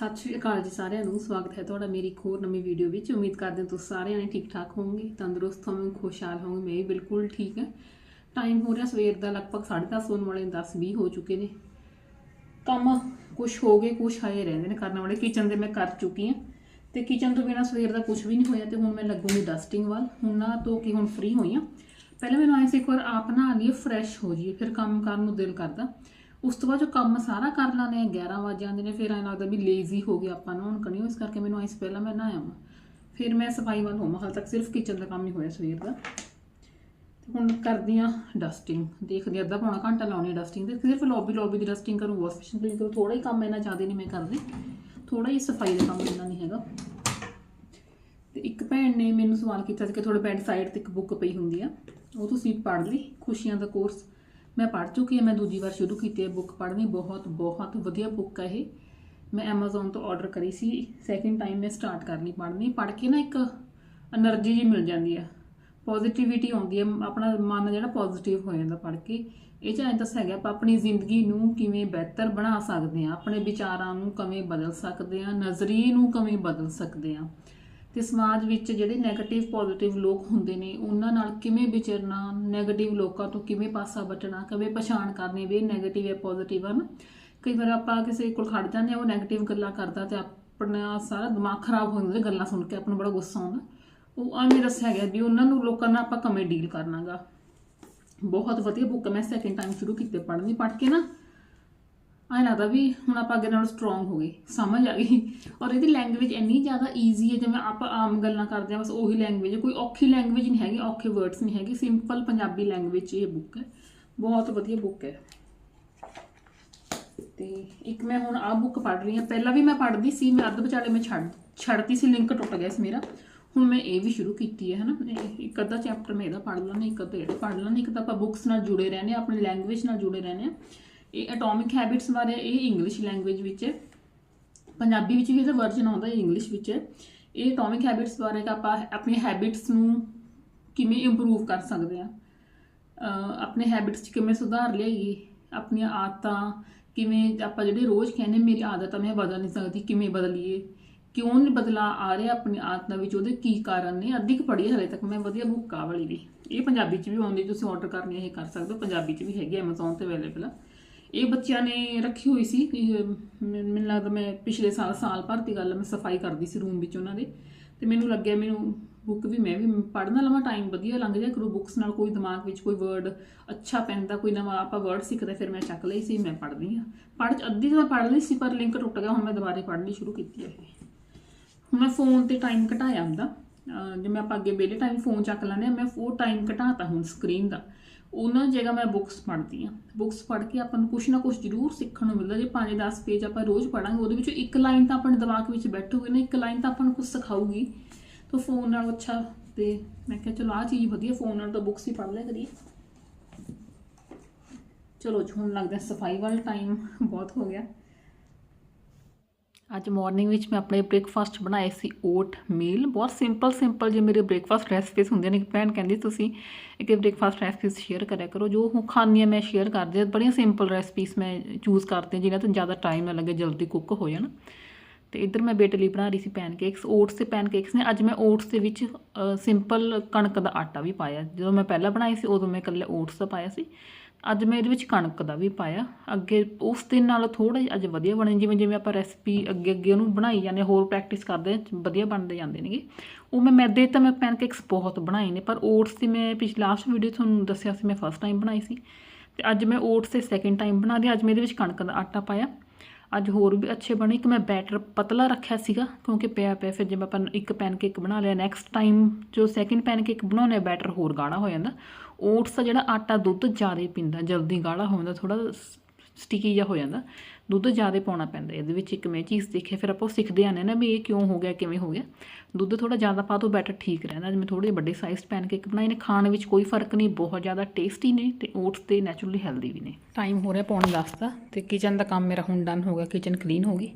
ਸਤਿ ਸ਼੍ਰੀ ਅਕਾਲ ਜੀ ਸਾਰਿਆਂ ਨੂੰ, ਸਵਾਗਤ ਹੈ ਤੁਹਾਡਾ ਮੇਰੀ ਇੱਕ ਹੋਰ ਨਵੀਂ ਵੀਡੀਓ ਵਿੱਚ। ਉਮੀਦ ਕਰਦੇ ਹਾਂ ਤੁਸੀਂ ਸਾਰਿਆਂ ਨੇ ਠੀਕ ਠਾਕ ਹੋਵੋਗੇ, ਤੰਦਰੁਸਤ ਹੋਵੋਗੇ, ਖੁਸ਼ਹਾਲ ਹੋਵੋਗੇ। ਮੈਂ ਵੀ ਬਿਲਕੁਲ ਠੀਕ ਹਾਂ। ਟਾਈਮ ਹੋ ਰਿਹਾ ਸਵੇਰ ਦਾ, ਲਗਭਗ 10:30 ਹੋਣ ਵਾਲੇ 10 20 ਹੋ ਚੁੱਕੇ ਨੇ। ਕੰਮ ਕੁਝ ਹੋ ਗਏ ਕੁਝ ਆਏ ਰਹਿੰਦੇ ਨੇ ਕਰਨ ਵਾਲੇ। ਕਿਚਨ ਦੇ ਮੈਂ ਕਰ ਚੁੱਕੀ ਹਾਂ। ਤੇ ਕਿਚਨ ਤੋਂ ਬਿਨਾ ਸਵੇਰ ਦਾ ਕੁਝ ਵੀ ਨਹੀਂ ਹੋਇਆ ਤੇ ਹੁਣ ਮੈਂ ਲੱਗੂਗੀ ਡਸਟਿੰਗ ਵੱਲ। ਹੁਣ ਨਾ ਧੋ ਕੇ ਹੁਣ ਫ੍ਰੀ ਹੋਈ ਹਾਂ। ਪਹਿਲਾਂ ਮੈਨੂੰ ਆਏ ਸੀ, ਇੱਕ ਵਾਰ ਆਪ ਆ ਲਈਏ ਫਰੈਸ਼ ਹੋ ਜਾਈਏ। ਫਿਰ ਕੰਮ ਕਰਨ ਨੂੰ ਦਿਲ ਕਰਦਾ। ਉਸ ਤੋਂ ਬਾਅਦ ਜੋ ਕੰਮ ਸਾਰਾ ਕਰ ਲਾਨੇ 11 ਵਜੇ ਜਾਂਦੇ ਨੇ, ਫਿਰ ਐਂ ਲੱਗਦਾ ਵੀ ਲੇਜ਼ੀ ਹੋ ਗਿਆ ਆਪਾਂ ਨੂੰ, ਹੁਣ ਕਣੀ ਇਸ ਕਰਕੇ ਮੈਨੂੰ ਆਇਸ ਪਹਿਲਾਂ ਮੈਂ ਨਹਾਇਆ ਵਾਂ। ਫਿਰ ਮੈਂ ਸਫ਼ਾਈ ਵੱਲ ਹੋਵਾਂ, ਹਾਲ ਤੱਕ ਸਿਰਫ ਕਿਚਨ ਦਾ ਕੰਮ ਹੀ ਹੋਇਆ ਸਵੇਰ ਦਾ। ਤੇ ਹੁਣ ਕਰਦੀ ਆ ਡਸਟਿੰਗ ਦੇਖਦੀ ਹਾਂ ਅੱਧਾ ਪੌਣਾ ਘੰਟਾ ਲਾਉਣੀ ਡਸਟਿੰਗ ਤੇ, ਸਿਰਫ ਲੌਬੀ ਲੌਬੀ ਦੀ ਡਸਟਿੰਗ ਕਰੂੰ ਵਾਸ਼ ਬੇਸਿਨ ਕਲੀਨ ਕਰੂੰ ਥੋੜਾ ਹੀ ਕੰਮ ਇੰਨਾ ਜ਼ਿਆਦਾ ਨਹੀਂ ਮੈਂ ਕਰਦੀ ਥੋੜਾ ਹੀ ਸਫ਼ਾਈ ਦਾ ਕੰਮ ਇੰਨਾ ਨਹੀਂ ਹੈਗਾ। ਤੇ ਇੱਕ ਭੈਣ ਨੇ ਮੈਨੂੰ ਸਵਾਲ ਕੀਤਾ ਸੀ ਕਿ ਤੁਹਾਡੇ ਬੈੱਡ ਸਾਈਡ ਤੇ ਇੱਕ ਬੁੱਕ ਪਈ ਹੁੰਦੀ ਆ, ਉਹ ਤੁਸੀਂ ਪੜ੍ਹ ਲਈ, ਖੁਸ਼ੀਆਂ ਦਾ ਕੋਰਸ ਮੈਂ ਪੜ੍ਹ ਚੁੱਕੀ ਹਾਂ, ਮੈਂ ਦੂਜੀ ਵਾਰ ਸ਼ੁਰੂ ਕੀਤੀ ਹੈ ਬੁੱਕ ਪੜ੍ਹਨੀ, ਬਹੁਤ ਬਹੁਤ ਵਧੀਆ ਬੁੱਕ ਹੈ ਇਹ। ਮੈਂ Amazon ਤੋਂ ਆਰਡਰ ਕਰੀ ਸੀ ਸੈਕਿੰਡ ਟਾਈਮ ਮੈਂ ਸਟਾਰਟ ਕਰਨੀ ਪੜ੍ਹਨੀ, ਪੜ੍ਹ ਕੇ ਨਾ ਇੱਕ એનર્ਜੀ ਜੀ ਮਿਲ ਜਾਂਦੀ ਆ ਪੋਜ਼ਿਟਿਵਿਟੀ ਆਉਂਦੀ ਹੈ, ਆਪਣਾ ਮਨ ਜਿਹੜਾ ਪੋਜ਼ਿਟਿਵ ਹੋ ਜਾਂਦਾ ਪੜ੍ਹ ਕੇ। ਇਹ ਚਾਹੇ ਤਾਂ ਹੈਗਾ ਆਪਾਂ ਆਪਣੀ ਜ਼ਿੰਦਗੀ ਨੂੰ ਕਿਵੇਂ ਬਿਹਤਰ ਬਣਾ ਸਕਦੇ ਆ ਆਪਣੇ ਵਿਚਾਰਾਂ ਨੂੰ ਕਿਵੇਂ ਬਦਲ ਸਕਦੇ ਆ ਨਜ਼ਰੀਏ ਨੂੰ ਕਿਵੇਂ ਬਦਲ ਸਕਦੇ ਆ ਤੇ ਸਮਾਜ ਵਿੱਚ ਜਿਹੜੇ ਨੈਗੇਟਿਵ ਪੋਜ਼ਿਟਿਵ ਲੋਕ ਹੁੰਦੇ ਨੇ, ਉਹਨਾਂ ਨਾਲ ਕਿਵੇਂ ਵਿਚਰਨਾ ਨੈਗੇਟਿਵ ਲੋਕਾਂ ਤੋਂ ਕਿਵੇਂ ਪਾਸਾ ਬਚਣਾ, ਕਿਵੇਂ ਪਛਾਣ ਕਰਨੀ, ਵੀ ਨੈਗੇਟਿਵ ਹੈ ਪੋਜ਼ਿਟਿਵ ਹਨ। ਕਈ ਵਾਰ ਆਪਾਂ ਕਿਸੇ ਕੋਲ ਖੜ ਜਾਂਦੇ ਆ ਉਹ ਨੈਗੇਟਿਵ ਗੱਲਾਂ ਕਰਦਾ ਤੇ ਆਪਣਾ ਸਾਰਾ ਦਿਮਾਗ ਖਰਾਬ ਹੋ ਜਾਂਦਾ, ਗੱਲਾਂ ਸੁਣ ਕੇ ਆਪਾਂ ਨੂੰ ਬੜਾ ਗੁੱਸਾ ਆਉਂਦਾ। ਉਹ ਆਵੇਂ ਦੱਸਿਆ ਗਿਆ ਵੀ ਉਹਨਾਂ ਨੂੰ ਲੋਕਾਂ ਨਾਲ ਆਪਾਂ ਕਿਵੇਂ ਡੀਲ ਕਰਨਾਗਾ। ਬਹੁਤ ਵਧੀਆ ਬੁੱਕ ਮੈਂ ਸੈਕਿੰਡ ਟਾਈਮ ਸ਼ੁਰੂ ਕੀਤੀ ਪੜ੍ਹਨੀ, ਪੜ੍ਹ ਕੇ ਨਾ ਐਂ ਲੱਗਦਾ ਵੀ ਹੁਣ ਆਪਾਂ ਅੱਗੇ ਨਾਲੋਂ ਸਟਰੋਂਗ ਹੋ ਗਏ, ਸਮਝ ਆ ਗਈ। ਔਰ ਇਹਦੀ ਲੈਂਗੁਏਜ ਇੰਨੀ ਜ਼ਿਆਦਾ ਈਜ਼ੀ ਹੈ, ਜਿਵੇਂ ਆਪਾਂ ਆਮ ਗੱਲਾਂ ਕਰਦੇ ਹਾਂ ਬਸ ਉਹੀ ਲੈਂਗੁਏਜ ਕੋਈ ਔਖੀ ਲੈਂਗੁਏਜ ਨਹੀਂ ਹੈਗੀ, ਔਖੇ ਵਰਡਸ ਨਹੀਂ ਹੈਗੇ ਸਿੰਪਲ ਪੰਜਾਬੀ ਲੈਂਗੁਏਜ ਇਹ ਬੁੱਕ ਹੈ। ਬਹੁਤ ਵਧੀਆ ਬੁੱਕ ਹੈ। ਤੇ ਇੱਕ ਮੈਂ ਹੁਣ ਆਹ ਬੁੱਕ ਪੜ੍ਹ ਰਹੀ ਹਾਂ। ਪਹਿਲਾਂ ਵੀ ਮੈਂ ਪੜ੍ਹਦੀ ਸੀ, ਮੈਂ ਅੱਧ ਵਿਚਾਲੇ ਮੈਂ ਛੱਡ, ਛੱਡਤੀ ਸੀ ਲਿੰਕ ਟੁੱਟ ਗਿਆ ਸੀ ਮੇਰਾ। ਹੁਣ ਮੈਂ ਇਹ ਵੀ ਸ਼ੁਰੂ ਕੀਤੀ ਹੈ, ਹਨਾ। ਇਹ- ਇੱਕ ਅੱਧਾ ਚੈਪਟਰ ਮੈਂ ਇਹਦਾ ਪੜ੍ਹ ਲੈਣਾ ਇੱਕ ਅੱਧਾ ਇਹਦਾ ਪੜ੍ਹ ਲੈਣਾ ਇੱਕ ਤਾਂ ਆਪਾਂ ਬੁੱਕਸ ਨਾਲ ਜੁੜੇ ਰਹਿੰਦੇ ਹਾਂ, ਆਪਣੀ ਲੈਂਗੁਏਜ ਨਾਲ ਜੁੜੇ ਰਹਿੰਦੇ ਹਾਂ। ਇਹ ਐਟੋਮਿਕ ਹੈਬਿਟਸ ਬਾਰੇ ਇਹ ਇੰਗਲਿਸ਼ ਲੈਂਗੁਏਜ ਵਿੱਚ ਹੈ ਪੰਜਾਬੀ ਵਿੱਚ ਵੀ ਇਹਦਾ ਵਰਜਨ ਆਉਂਦਾ ਹੈ ਇੰਗਲਿਸ਼ ਵਿੱਚ। ਹੈ ਇਹ ਐਟੋਮਿਕ ਹੈਬਿਟਸ ਬਾਰੇ ਕਿ ਆਪਾਂ ਆਪਣੀ ਹੈਬਿਟਸ ਨੂੰ ਕਿਵੇਂ ਇੰਪਰੂਵ ਕਰ ਸਕਦੇ ਹਾਂ? ਆਪਣੇ ਹੈਬਿਟਸ 'ਚ ਕਿਵੇਂ ਸੁਧਾਰ ਲਿਆਈਏ? ਆਪਣੀਆਂ ਆਦਤਾਂ ਕਿਵੇਂ ਆਪਾਂ ਜਿਹੜੇ ਰੋਜ਼ ਕਹਿੰਦੇ ਮੇਰੀ ਆਦਤ ਆ, ਮੈਂ ਬਦਲ ਨਹੀਂ ਸਕਦੀ, ਕਿਵੇਂ ਬਦਲੀਏ? ਕਿਉਂ ਨਹੀਂ ਬਦਲਾ ਆ ਰਿਹਾ ਆਪਣੀ ਆਦਤਾਂ ਵਿੱਚ? ਉਹਦੇ ਕੀ ਕਾਰਨ ਨੇ? ਅੱਧੀ ਕੁ ਪੜ੍ਹੀ ਹਲੇ ਤੱਕ ਮੈਂ ਵਧੀਆ ਬੁੱਕ ਆ ਵਾਲੀ ਵੀ। ਇਹ ਪੰਜਾਬੀ 'ਚ ਵੀ ਆਉਂਦੀ, ਤੁਸੀਂ ਆਰਡਰ ਕਰਨੀ ਇਹ ਕਰ ਸਕਦੇ ਹੋ। ਪੰਜਾਬੀ 'ਚ ਵੀ ਹੈਗੀ Amazon ਤੇ ਅਵੇਲੇਬਲ ਆ। ਇਹ ਬੱਚਿਆਂ ਨੇ ਰੱਖੀ ਹੋਈ ਸੀ, ਇਹ ਮੈਨ- ਮੈਨੂੰ ਲੱਗਦਾ ਮੈਂ ਪਿਛਲੇ ਸਾਲ ਸਾਲ ਭਰ ਦੀ ਗੱਲ ਮੈਂ ਸਫ਼ਾਈ ਕਰਦੀ ਸੀ ਰੂਮ ਵਿੱਚ ਉਹਨਾਂ ਦੇ। ਤੇ ਮੈਨੂੰ ਲੱਗਿਆ ਮੈਨੂੰ ਬੁੱਕ ਵੀ ਮੈਂ ਵੀ ਪੜ੍ਹਨਾ ਲਵਾਂ ਟਾਈਮ ਵਧੀਆ ਲੰਘ ਜਾ ਕਰੂ ਬੁੱਕਸ ਨਾਲ ਕੋਈ ਦਿਮਾਗ ਵਿੱਚ ਕੋਈ ਵਰਡ ਅੱਛਾ ਪੈਂਦਾ, ਕੋਈ ਨਵਾਂ ਆਪਾਂ ਵਰਡ ਸਿੱਖਦੇ, ਫਿਰ ਮੈਂ ਚੱਕ ਲਈ ਸੀ, ਮੈਂ ਪੜ੍ਹਦੀ ਆ ਪੜ੍ਹ ਅੱਧੀ ਤਾਂ ਪੜ੍ਹ ਲਈ ਸੀ, ਪਰ ਲਿੰਕ ਟੁੱਟ ਗਿਆ, ਹੁਣ ਮੈਂ ਦੁਬਾਰੇ ਪੜ੍ਹਨੀ ਸ਼ੁਰੂ ਕੀਤੀ ਹੈ। ਹੁਣ ਮੈਂ ਫੋਨ ਤੇ ਟਾਈਮ ਘਟਾਇਆ ਹੁੰਦਾ। ਅਹ ਜਿਵੇਂ ਆਪਾਂ ਅੱਗੇ ਵਿਹਲੇ ਟਾਈਮ ਫੋਨ ਚੱਕ ਲੈਂਦੇ ਆ ਮੈਂ ਉਹ ਟਾਈਮ ਘਟਾਤਾ ਹੁਣ ਸਕਰੀਨ ਦਾ। ਉਹਨਾਂ ਜਗ੍ਹਾ ਮੈਂ ਬੁੱਕਸ ਪੜ੍ਹਦੀ ਆ ਬੁੱਕਸ ਪੜ੍ਹ ਕੇ ਆਪਾਂ ਨੂੰ ਕੁਝ ਨਾ ਕੁਝ ਜ਼ਰੂਰ ਸਿੱਖਣ ਨੂੰ ਮਿਲਦਾ। ਜੇ 5-10 ਪੇਜ ਆਪਾਂ ਰੋਜ਼ ਪੜਾਂਗੇ ਉਹਦੇ ਵਿੱਚੋਂ ਇੱਕ ਲਾਈਨ ਤਾਂ ਆਪਣੇ ਦਿਮਾਗ ਵਿੱਚ ਬੈਠੂਗੀ ਨਾ ਇੱਕ ਲਾਈਨ ਤਾਂ ਆਪਾਂ ਨੂੰ ਕੁਝ ਸਿਖਾਊਗੀ। ਤਾਂ ਫੋਨ ਨਾਲ ਅੱਛਾ ਤੇ ਮੈਂ ਕਿਹਾ ਚਲੋ ਆਹ ਚੀਜ਼ ਵਧੀਆ ਫੋਨ ਨਾਲ ਤਾਂ ਬੁੱਕਸ ਹੀ ਪੜ੍ਹ ਲਿਆ ਕਰੀਏ। ਚਲੋ ਹੁਣ ਲੱਗਦਾ ਸਫ਼ਾਈ ਵਾਲਾ ਟਾਈਮ ਬਹੁਤ ਹੋ ਗਿਆ। ਅੱਜ ਮਾਰਨਿੰਗ ਵਿੱਚ ਮੈਂ ਆਪਣੇ ਬ੍ਰੇਕਫਾਸਟ ਬਣਾਏ ਸੀ ਓਟ ਮੀਲ ਬਹੁਤ ਸਿੰਪਲ ਸਿੰਪਲ ਜੇ ਮੇਰੇ ਬ੍ਰੇਕਫਾਸਟ ਰੈਸਪੀਸ ਹੁੰਦੀਆਂ ਨੇ। ਇੱਕ ਭੈਣ ਕਹਿੰਦੀ, ਤੁਸੀਂ ਇੱਕ ਬ੍ਰੇਕਫਾਸਟ ਰੈਸਪੀਸ ਸ਼ੇਅਰ ਕਰਿਆ ਕਰੋ। ਜੋ ਹੁਣ ਖਾਂਦੀ ਮੈਂ ਸ਼ੇਅਰ ਕਰਦੀ ਹਾਂ। ਬੜੀਆਂ ਸਿੰਪਲ ਰੈਸਪੀਸ ਮੈਂ ਚੂਜ਼ ਕਰਦੀ ਹਾਂ, ਜਿਨ੍ਹਾਂ ਤੋਂ ਜ਼ਿਆਦਾ ਟਾਈਮ ਨਾ ਲੱਗੇ, ਜਲਦੀ ਕੁੱਕ ਹੋ ਜਾਣ। ਤੇ ਇੱਧਰ ਮੈਂ ਬੇਟੇ ਲਈ ਬਣਾ ਰਹੀ ਸੀ ਪੈਨਕੇਕਸ ਓਟਸ ਤੇ ਪੈਨਕੇਕਸ ਨੇ। ਅੱਜ ਮੈਂ ਓਟਸ ਦੇ ਵਿੱਚ ਸਿੰਪਲ ਕਣਕ ਦਾ ਆਟਾ ਵੀ ਪਾਇਆ। ਜਦੋਂ ਮੈਂ ਪਹਿਲਾਂ ਬਣਾਈ ਸੀ, ਉਦੋਂ ਮੈਂ ਇਕੱਲੇ ਓਟਸ ਦਾ ਪਾਇਆ ਸੀ। ਅੱਜ ਮੈਂ ਇਹਦੇ ਵਿੱਚ ਕਣਕ ਦਾ ਵੀ ਪਾਇਆ। ਅੱਗੇ ਉਸ ਦਿਨ ਨਾਲ ਥੋੜਾ ਜਿਹਾ ਅੱਜ ਵਧੀਆ ਬਣੇ। ਜਿਵੇਂ ਜਿਵੇਂ ਆਪਾਂ ਰੈਸਪੀ ਅੱਗੇ ਅੱਗੇ ਉਹਨੂੰ ਬਣਾਈ ਜਾਂਦੇ ਹੋਰ ਪ੍ਰੈਕਟਿਸ ਕਰਦੇ ਹਾਂ, ਵਧੀਆ ਬਣਦੇ ਜਾਂਦੇ ਨੇਗੇ। ਉਹ ਮੈਂ ਮੈਦੇ ਤਾਂ ਮੈਂ ਪੈਨਕੇਕਸ ਬਹੁਤ ਬਣਾਏ ਨੇ ਪਰ ਓਟਸ ਦੀ ਮੈਂ ਪਿਛਲੀ ਲਾਸਟ ਵੀਡੀਓ ਤੁਹਾਨੂੰ ਦੱਸਿਆ ਸੀ ਮੈਂ ਫਸਟ ਟਾਈਮ ਬਣਾਈ ਸੀ। ਤੇ ਅੱਜ ਮੈਂ ਓਟਸ ਤੇ ਸੈਕਿੰਡ ਟਾਈਮ ਬਣਾ ਰਹੀ ਅੱਜ ਮੈਂ ਇਹਦੇ ਵਿੱਚ ਕਣਕ ਦਾ ਆਟਾ ਪਾਇਆ। ਅੱਜ ਹੋਰ ਵੀ ਅੱਛੇ ਬਣੇ। ਕਿ ਮੈਂ ਬੈਟਰ ਪਤਲਾ ਰੱਖਿਆ ਸੀਗਾ ਕਿਉਂਕਿ ਪਿਆ ਪਿਆ ਫਿਰ ਜਿਵੇਂ ਆਪਾਂ ਇੱਕ ਪੈਨਕੇਕ ਬਣਾ ਲਿਆ ਨੈਕਸਟ ਟਾਈਮ ਜੋ ਸੈਕਿੰਡ ਪੈਨਕੇਕ ਬਣਾਉਣੇ ਬੈਟਰ ਹੋਰ ਗਾੜਾ ਹੋ ਜਾਂਦਾ। ਓਟਸ ਦਾ ਜਿਹੜਾ ਆਟਾ ਦੁੱਧ ਜ਼ਿਆਦਾ ਪੀਂਦਾ, ਜਲਦੀ ਗਾੜਾ ਹੋ ਜਾਂਦਾ ਥੋੜਾ ਸਟਿਕੀ ਜਿਹਾ ਹੋ ਜਾਂਦਾ, ਦੁੱਧ ਜ਼ਿਆਦਾ ਪਾਉਣਾ ਪੈਂਦਾ, ਇਹਦੇ ਵਿੱਚ ਇੱਕ ਮੈਂ ਚੀਜ਼ ਦੇਖਿਆ ਫਿਰ ਆਪਾਂ ਉਹ ਸਿੱਖਦੇ ਆਨੇ ਨਾ ਵੀ ਇਹ ਕਿਉਂ ਹੋ ਗਿਆ, ਕਿਵੇਂ ਹੋ ਗਿਆ। ਦੁੱਧ ਥੋੜਾ ਜ਼ਿਆਦਾ ਪਾ ਦੋ ਬੈਟਰ ਠੀਕ ਰਹਿੰਦਾ, ਅੱਜ ਮੈਂ ਥੋੜੇ ਜਿਹੇ ਵੱਡੇ ਸਾਈਜ਼ ਪੈਨਕੇਕ ਬਣਾਏ ਨੇ, ਖਾਣ ਵਿੱਚ ਕੋਈ ਫ਼ਰਕ ਨਹੀਂ, ਬਹੁਤ ਜ਼ਿਆਦਾ ਟੇਸਟੀ ਨੇ ਤੇ ਓਟਸ ਤੇ ਨੈਚੁਰਲੀ ਹੈਲਦੀ ਵੀ ਨੇ। ਟਾਈਮ ਹੋ ਰਿਹਾ ਪੌਣ 10 ਦਾ ਤੇ ਕਿਚਨ ਦਾ ਕੰਮ ਮੇਰਾ ਹੁਣ ਡਨ ਹੋ ਗਿਆ ਕਿਚਨ ਕਲੀਨ ਹੋ ਗਈ।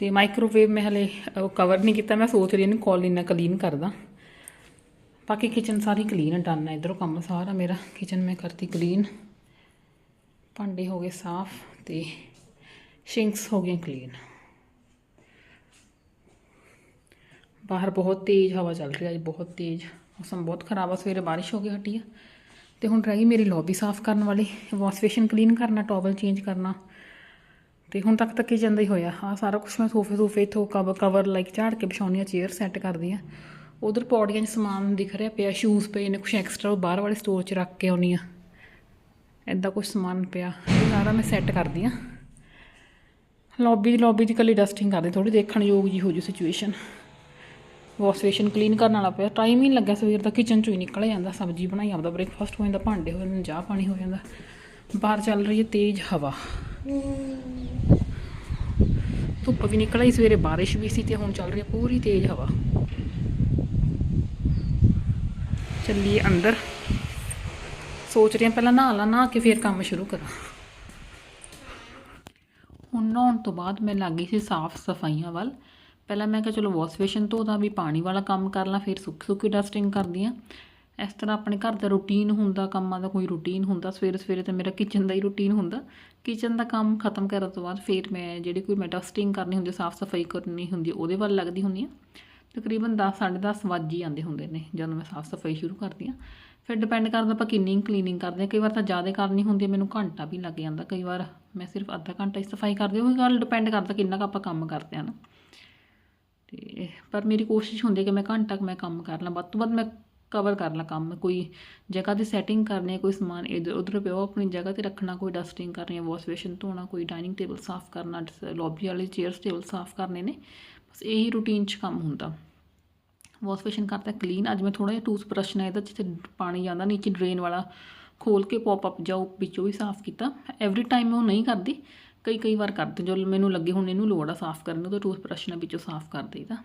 ਤੇ ਮਾਈਕ੍ਰੋਵੇਵ ਮੈਂ ਹਲੇ ਕਵਰ ਨਹੀਂ ਕੀਤਾ, ਮੈਂ ਸੋਚ ਰਹੀ ਹਾਂ ਇਹਨੂੰ ਕੋਲ ਨਾਲ ਕਲੀਨ ਕਰਦਾ। ਬਾਕੀ ਕਿਚਨ ਸਾਰੀ ਕਲੀਨ ਡਨ ਹੈ ਇਧਰੋਂ ਕੰਮ ਸਾਰਾ ਮੇਰਾ। ਕਿਚਨ ਮੈਂ ਕਰਤੀ ਕਲੀਨ ਭਾਂਡੇ ਹੋ ਗਏ ਸਾਫ਼ ਤੇ ਸ਼ਿੰਕਸ ਹੋ ਗਏ ਕਲੀਨ ਬਾਹਰ ਬਹੁਤ ਤੇਜ਼ ਹਵਾ ਚੱਲ ਰਹੀ ਹੈ ਅੱਜ ਬਹੁਤ ਤੇਜ਼। ਮੌਸਮ ਬਹੁਤ ਖਰਾਬ ਆ, ਸਵੇਰੇ ਬਾਰਿਸ਼ ਹੋ ਕੇ ਹਟੀ ਆ। ਤੇ ਹੁਣ ਰਹਿ ਗਈ ਮੇਰੀ ਲੌਬੀ ਸਾਫ਼ ਕਰਨ ਵਾਲੀ ਵਾਸ਼ ਬੇਸਿਨ ਕਲੀਨ ਕਰਨਾ ਟਾਵਲ ਚੇਂਜ ਕਰਨਾ। ਤੇ ਹੁਣ ਤੱਕ ਤੱਕ ਹੀ ਜਾਂਦਾ ਹੀ ਹੋਇਆ। ਆ ਸਾਰਾ ਕੁਝ ਮੈਂ ਸੋਫੇ ਸੋਫੇ ਇਥੋਂ ਕਵਰ ਕਵਰ ਲਾਈਕ ਝਾੜ ਕੇ ਵਿਛਾਉਣੀ ਆ ਚੇਅਰ ਸੈੱਟ ਕਰਦੀ ਆ। ਉਧਰ ਪੌੜੀਆਂ 'ਚ ਸਮਾਨ ਦਿਖ ਰਿਹਾ ਪਿਆ ਸ਼ੂਜ਼ ਪਏ ਨੇ ਕੁਝ ਐਕਸਟਰਾ ਉਹ ਬਾਹਰ ਵਾਲੇ ਸਟੋਰ 'ਚ ਰੱਖ ਕੇ ਆਉਣੀ ਆ ਐਦਾਂ ਕੁਝ ਸਮਾਨ ਪਿਆ। ਇਹ ਸਾਰਾ ਮੈਂ ਸੈੱਟ ਕਰਦੀ ਆ ਲੌਬੀ ਦੀ ਲੌਬੀ ਦੀ ਕੱਲੀ ਡਸਟਿੰਗ ਕਰਦੀ ਥੋੜੀ ਦੇਖਣ ਯੋਗ ਜੀ ਹੋ ਜੂ ਸਿਚੁਏਸ਼ਨ ਵਾਸ਼ ਕਲੀਨ ਕਰਨ ਵਾਲਾ ਪਿਆ। ਟਾਈਮ ਹੀ ਨਹੀਂ ਲੱਗਾ ਸਵੇਰ ਦਾ ਕਿਚਨ ਚੋਂ ਹੀ ਨਿਕਲ ਜਾਂਦਾ, ਸਬਜ਼ੀ ਬਣਾਈ, ਆਪਦਾ ਬ੍ਰੇਕਫਾਸਟ ਹੋ ਜਾਂਦਾ, ਭਾਂਡੇ ਹੋ ਜਾਂਦੇ, ਚਾਹ ਪਾਣੀ ਹੋ ਜਾਂਦਾ। ਬਾਹਰ ਚੱਲ ਰਹੀ ਹੈ ਤੇਜ਼ ਹਵਾ। ਧੁੱਪ ਵੀ ਨਿਕਲ ਆਈ, ਸਵੇਰੇ ਬਾਰਿਸ਼ ਵੀ ਸੀ ਤੇ ਹੁਣ ਚੱਲ ਰਹੀ ਹੈ ਪੂਰੀ ਤੇਜ਼ ਹਵਾ। ਚੱਲੀਏ ਅੰਦਰ। ਸੋਚ ਰਹੀ ਹਾਂ ਪਹਿਲਾਂ ਨਹਾ ਲਾ, ਨਹਾ ਕੇ ਫਿਰ ਕੰਮ ਸ਼ੁਰੂ ਕਰਾਂ। ਹੁਣ ਨਹਾਉਣ ਤੋਂ ਬਾਅਦ ਮੈਂ ਲੱਗੀ ਸੀ ਸਾਫ਼ ਸਫਾਈਆਂ ਵੱਲ। ਪਹਿਲਾਂ ਮੈਂ ਕਿਹਾ ਚਲੋ ਵਾਸ਼ ਬੇਸਿਨ ਧੋਦਾ, ਵੀ ਪਾਣੀ ਵਾਲਾ ਕੰਮ ਕਰ ਲਾਂ, ਫਿਰ ਸੁੱਕੀ ਸੁੱਕੀ ਡਸਟਿੰਗ ਕਰਦੀ ਆ ਇਸ ਤਰ੍ਹਾਂ ਆਪਣੇ ਘਰ ਦਾ ਰੂਟੀਨ ਹੁੰਦਾ, ਕੰਮਾਂ ਦਾ ਕੋਈ ਰੂਟੀਨ ਹੁੰਦਾ, ਸਵੇਰੇ ਸਵੇਰੇ ਤਾਂ ਮੇਰਾ ਕਿਚਨ ਦਾ ਹੀ ਰੂਟੀਨ ਹੁੰਦਾ। ਕਿਚਨ ਦਾ ਕੰਮ ਖਤਮ ਕਰਨ ਤੋਂ ਬਾਅਦ ਫਿਰ ਮੈਂ ਜਿਹੜੀ ਕੋਈ ਮੈਂ ਡਸਟਿੰਗ ਕਰਨੀ ਹੁੰਦੀ, ਸਾਫ਼ ਸਫ਼ਾਈ ਕਰਨੀ ਹੁੰਦੀ, ਉਹਦੇ ਵੱਲ ਲੱਗਦੀ ਹੁੰਦੀ ਆ ਤਕਰੀਬਨ 10 10:30 ਵੱਜ ਹੀ ਆਉਂਦੇ ਹੁੰਦੇ ਨੇ, ਜਦੋਂ ਮੈਂ ਸਾਫ਼ ਸਫ਼ਾਈ ਸ਼ੁਰੂ ਕਰਦੀ ਆ ਫਿਰ ਡਿਪੈਂਡ ਕਰਦਾ ਆਪਾਂ ਕਿੰਨੀ ਕਲੀਨਿੰਗ ਕਰਦੇ ਆ ਕਈ ਵਾਰ ਤਾਂ ਜ਼ਿਆਦਾ ਕਰਨੀ ਹੁੰਦੀ ਹੈ, ਮੈਨੂੰ ਘੰਟਾ ਵੀ ਲੱਗ ਜਾਂਦਾ। ਕਈ ਵਾਰ ਮੈਂ ਸਿਰਫ ਅੱਧਾ ਘੰਟਾ ਹੀ ਸਫ਼ਾਈ ਕਰਦੀ ਹਾਂ। ਉਹ ਗੱਲ ਡਿਪੈਂਡ ਕਰਦਾ ਕਿੰਨਾ ਕੁ ਆਪਾਂ ਕੰਮ ਕਰਦੇ ਆ ਨਾ। ਤੇ ਪਰ ਮੇਰੀ ਕੋਸ਼ਿਸ਼ ਹੁੰਦੀ ਹੈ ਕਿ ਮੈਂ ਘੰਟਾ ਕੁ ਮੈਂ ਕੰਮ ਕਰ ਲਾਂ। ਵੱਧ ਤੋਂ ਵੱਧ ਮੈਂ ਕਵਰ ਕਰ ਲਾਂ ਕੰਮ। ਕੋਈ ਜਗ੍ਹਾ ਦੀ ਸੈਟਿੰਗ ਕਰਨੀ ਹੈ, ਕੋਈ ਸਮਾਨ ਇਧਰ ਉਧਰ ਪਿਆ ਆਪਣੀ ਜਗ੍ਹਾ ਤੇ ਰੱਖਣਾ, ਕੋਈ ਡਸਟਿੰਗ ਕਰਨੀ ਹੈ ਵਾਸ਼ ਬੇਸਿਨ ਧੋਣਾ, ਕੋਈ ਡਾਈਨਿੰਗ ਟੇਬਲ ਸਾਫ਼ ਕਰਨਾ ਲੌਬੀ ਵਾਲੇ ਚੇਅਰਸ ਟੇਬਲ ਸਾਫ਼ ਕਰਨੇ ਨੇ। ਬਸ ਇਹੀ ਰੂਟੀਨ 'ਚ ਕੰਮ ਹੁੰਦਾ। ਵਾਸ਼ ਬੇਸਿਨ ਕਰਤਾ ਕਲੀਨ ਅੱਜ ਮੈਂ ਥੋੜਾ ਜਿਹਾ ਟੂਥ ਬ੍ਰਸ਼ ਨਾਲ ਇਹਦਾ ਜਿੱਥੇ ਪਾਣੀ ਜਾਂਦਾ, ਨੀਚੇ ਡਰੇਨ ਵਾਲਾ ਖੋਲ ਕੇ ਪੌਪ ਅਪ ਜਾਓ ਵਿੱਚੋਂ ਵੀ ਸਾਫ਼ ਕੀਤਾ। ਐਵਰੀ ਟਾਈਮ ਮੈਂ ਉਹ ਨਹੀਂ ਕਰਦੀ, ਕਈ ਕਈ ਵਾਰ ਕਰਦੀ ਜਦੋਂ ਮੈਨੂੰ ਲੱਗੇ ਹੁਣ ਇਹਨੂੰ ਲੋੜ ਆ ਸਾਫ਼ ਕਰਨ ਨੂੰ, ਤਾਂ ਟੂਥ ਬ੍ਰਸ਼ ਨਾਲ ਵਿੱਚੋਂ ਸਾਫ਼ ਕਰ ਦੇਈਦਾ।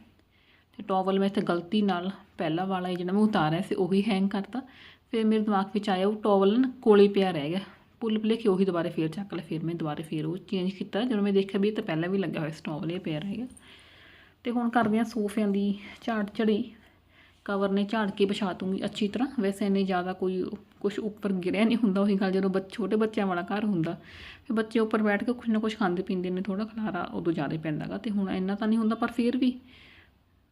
ਤੇ ਟਾਵਲ ਮੈਂ ਇੱਥੇ ਗਲਤੀ ਨਾਲ ਪਹਿਲਾ ਵਾਲਾ ਜਿਹੜਾ ਮੈਂ ਉਤਾਰਿਆ ਸੀ, ਉਹੀ ਹੈਂਗ ਕਰਤਾ। ਫਿਰ ਮੇਰੇ ਦਿਮਾਗ ਵਿੱਚ ਆਇਆ, ਉਹ ਟਾਵਲ ਨਾ ਕੋਲੇ ਪਿਆ ਰਹਿ ਗਿਆ। ਪੁੱਲ ਪਲੇ ਕਿ ਉਹੀ ਦੁਬਾਰੇ ਫੇਰ ਚੱਕ ਲਿਆ ਫਿਰ ਮੈਂ ਦੁਬਾਰੇ ਫੇਰ ਉਹ ਚੇਂਜ ਕੀਤਾ। ਜਦੋਂ ਮੈਂ ਦੇਖਿਆ ਵੀ ਇਹ ਤਾਂ ਪਹਿਲਾਂ ਵੀ ਲੱਗਾ ਹੋਇਆ ਸੀ ਟਾਵਲ ਇਹ ਪਿਆ ਰਹਿ ਗਿਆ। ਤੇ ਹੁਣ ਕਰਦੇ ਹਾਂ ਸੋਫਿਆਂ ਦੀ ਝਾੜ ਝੜੀ ਕਵਰ ਨੇ ਝਾੜ ਕੇ ਵਿਛਾ ਦੂੰਗੀ ਅੱਛੀ ਤਰ੍ਹਾਂ। ਵੈਸੇ ਇੰਨੇ ਜ਼ਿਆਦਾ ਕੋਈ ਕੁਝ ਉੱਪਰ ਗਿਰਿਆ ਨਹੀਂ ਹੁੰਦਾ, ਉਹੀ ਗੱਲ ਜਦੋਂ ਬੱਚ, ਛੋਟੇ ਬੱਚਿਆਂ ਵਾਲਾ ਘਰ ਹੁੰਦਾ, ਫਿਰ ਬੱਚੇ ਉੱਪਰ ਬੈਠ ਕੇ ਕੁਝ ਨਾ ਕੁਝ ਖਾਂਦੇ ਪੀਂਦੇ ਨੇ ਥੋੜਾ ਖਲਾਰਾ ਉਦੋਂ ਜ਼ਿਆਦਾ ਪੈਂਦਾਗਾ ਤੇ ਹੁਣ ਇੰਨਾ ਤਾਂ ਨਹੀਂ ਹੁੰਦਾ, ਪਰ ਫਿਰ ਵੀ